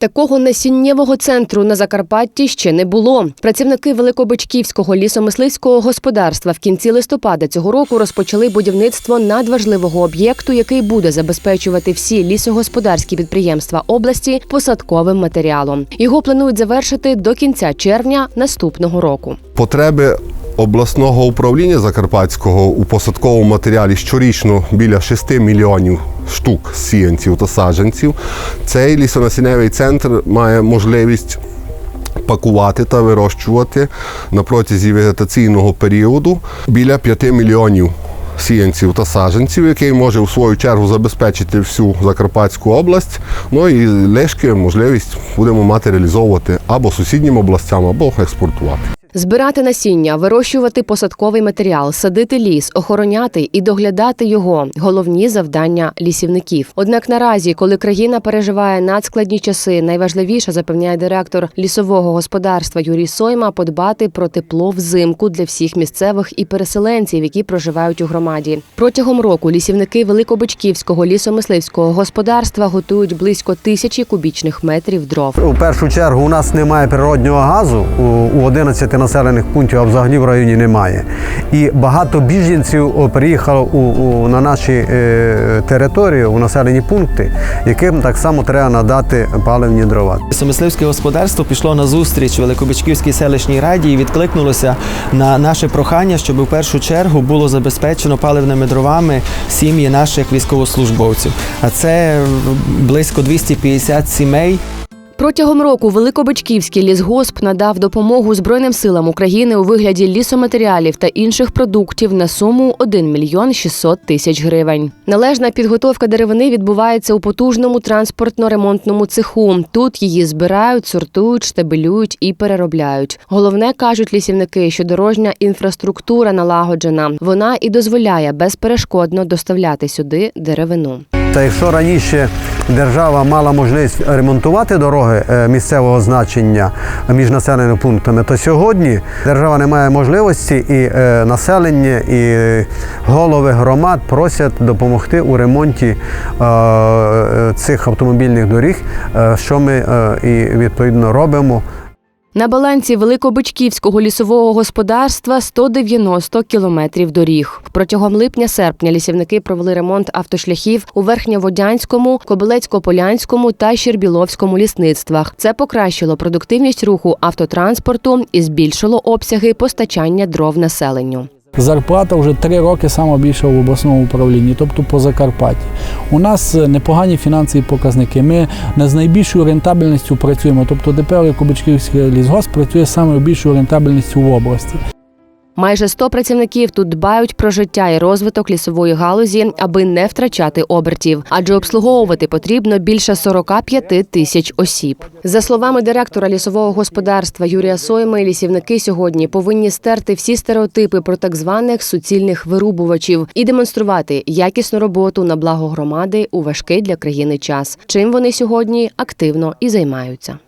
Такого насіннєвого центру на Закарпатті ще не було. Працівники Великобичківського лісомисливського господарства в кінці листопада цього року розпочали будівництво надважливого об'єкту, який буде забезпечувати всі лісогосподарські підприємства області посадковим матеріалом. Його планують завершити до кінця червня наступного року. Потреби обласного управління Закарпатського у посадковому матеріалі щорічно біля 6 мільйонів штук сіянців та саджанців. Цей лісонасінневий центр має можливість пакувати та вирощувати на протязі вегетаційного періоду біля 5 мільйонів сіянців та саджанців, який може в свою чергу забезпечити всю Закарпатську область. Ну і лишки можливість будемо мати реалізовувати або сусіднім областям, або експортувати. Збирати насіння, вирощувати посадковий матеріал, садити ліс, охороняти і доглядати його головні завдання лісівників. Однак наразі, коли країна переживає надскладні часи, найважливіше запевняє директор лісового господарства Юрій Сойма подбати про тепло взимку для всіх місцевих і переселенців, які проживають у громаді. Протягом року лісівники Великобичківського лісомисливського господарства готують близько тисячі кубічних метрів дров. У першу чергу у нас немає природнього газу у у 11 населених пунктів, а взагалі в районі немає. І багато біженців о, приїхало у, у, на наші е, території, у населені пункти, яким так само треба надати паливні дрова. Лісомисливське господарство пішло на зустріч Великобичківській селищній раді і відкликнулося на наше прохання, щоб у першу чергу було забезпечено паливними дровами сім'ї наших військовослужбовців. А це близько 250 сімей. Протягом року Великобичківський лісгосп надав допомогу Збройним силам України у вигляді лісоматеріалів та інших продуктів на суму 1 мільйон 600 тисяч гривень. Належна підготовка деревини відбувається у потужному транспортно-ремонтному цеху. Тут її збирають, сортують, штабелюють і переробляють. Головне кажуть лісівники, що дорожня інфраструктура налагоджена. Вона і дозволяє безперешкодно доставляти сюди деревину. Та якщо раніше держава мала можливість ремонтувати дороги е, місцевого значення між населеними пунктами, то сьогодні держава не має можливості і е, населення, і голови громад просять допомогти у ремонті е, цих автомобільних доріг, що ми і відповідно робимо. На балансі Великобичківського лісового господарства 190 кілометрів доріг. Протягом липня-серпня лісівники провели ремонт автошляхів у Верхньоводянському, Кобилецько-Полянському та Щербіловському лісництвах. Це покращило продуктивність руху автотранспорту і збільшило обсяги постачання дров населенню. Зарплата вже три роки саме більша в обласному управлінні, тобто по Закарпатті. У нас е, непогані фінансові показники. Ми не з найбільшою рентабельністю працюємо. Тобто ДП Кубичківський лісгосп працює з найбільшою рентабельністю в області. Майже 100 працівників тут дбають про життя і розвиток лісової галузі, аби не втрачати обертів, адже обслуговувати потрібно більше 45 тисяч осіб. За словами директора лісового господарства Юрія Сойми, лісівники сьогодні повинні стерти всі стереотипи про так званих суцільних вирубувачів і демонструвати якісну роботу на благо громади у важкий для країни час. Чим вони сьогодні активно і займаються.